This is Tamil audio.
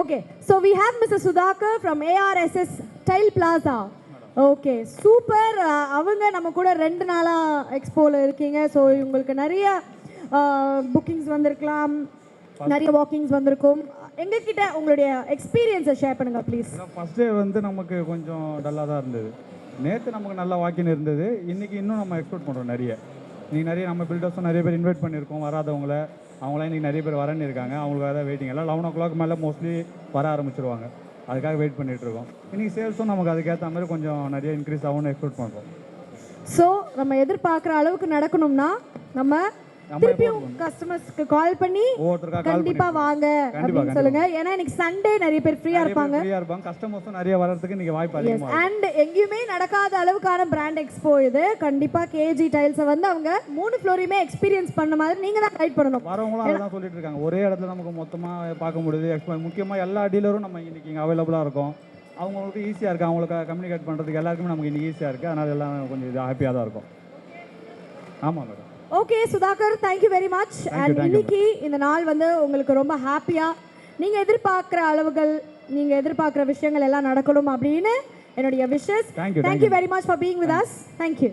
Okay, so we have Mr. Sudhakar from ARSS Tile Plaza. Okay super uh, அவங்க நம்ம கூட ரெண்டு நாளாக எக்ஸ்போவில் இருக்கீங்க. ஸோ உங்களுக்கு நிறைய uh, புக்கிங்ஸ் வந்திருக்கலாம். நிறைய வாக்கிங்ஸ் வந்திருக்கும். எங்ககிட்ட உங்களுடைய எக்ஸ்பீரியன்ஸை ஷேர் பண்ணுங்கள் ப்ளீஸ் ஃபஸ்ட் டே வந்து நமக்கு கொஞ்சம் டல்லாக தான் இருந்தது. நேற்று நமக்கு நல்ல வாக்கின் இருந்தது. இன்றைக்கி இன்னும் நம்ம எக்ஸ்போர்ட் பண்ணுறோம் நிறைய. இன்றைக்கி நிறைய நம்ம பில்டர்ஸும் நிறைய பேர் இன்வைட் பண்ணியிருக்கோம் வராதவங்கள. அவங்களாம் இன்றைக்கி நிறைய பேர் வரன்னு இருக்காங்க. அவங்களுக்கு வேறு வெயிட்டிங் எல்லாம் லெவன் ஓ கிளாக் மேலே மோஸ்ட்லி வர ஆரம்பிச்சிருவாங்க. அதுக்காக வெயிட் பண்ணிட்டு இருக்கோம். இன்றைக்கி சேல்ஸும் நமக்கு அதுக்கேற்ற மாதிரி கொஞ்சம் நிறைய இன்க்ரீஸ் ஆகும்னு எக்ஸ்பெக்ட் பண்ணுறோம் ஸோ நம்ம எதிர்பார்க்குற அளவுக்கு நடக்கணும்னா நம்ம திருப்பியும் கஸ்டமர்ஸ்க்கு கால் பண்ணி கண்டிப்பா வாங்க அப்படின்னு சொல்லுங்க. ஏன்னா இன்னைக்கு சண்டே நிறைய பேர் ஃப்ரீயா இருப்பாங்க. கஸ்டமர்ஸும் நிறைய வர்றதுக்கு இன்றைக்கி வாய்ப்பு அதிகமாக அண்ட் எங்கேயுமே நடக்காத அளவுக்கான பிராண்ட் எக்ஸ்போ இது. கண்டிப்பா கேஜி டைல்ஸை வந்து அவங்க மூணு ஃப்ளோரையுமே எக்ஸ்பீரியன்ஸ் பண்ண மாதிரி நீங்க தான் கைட் பண்ணணும். வரவங்களும் அதான் சொல்லிட்டு இருக்காங்க. ஒரே இடத்துல நமக்கு மொத்தமாக பார்க்க முடியுது. எக்ஸ்போ முக்கியமாக எல்லா டீலரும் நம்ம இன்னைக்கு இங்கே அவைலபிளாக இருக்கும். அவங்களுக்கு ஈஸியாக இருக்குது அவங்களுக்கு கம்யூனிகேட் பண்ணுறதுக்கு எல்லாருக்குமே நமக்கு இன்னைக்கு ஈஸியாக இருக்குது அதனால எல்லாம் கொஞ்சம் ஹாப்பியாக தான் இருக்கும். ஆமாம் madam okay Sudhakar thank you very much and இன்னைக்கு இந்த நாள் வந்து உங்களுக்கு ரொம்ப ஹாப்பியா நீங்க எதிர்பார்க்குற அளவுகள் நீங்க எதிர்பார்க்குற விஷயங்கள் எல்லாம் நடக்கணும் அப்படின்னு என்னுடைய wishes thank thank you very much for being with us thank you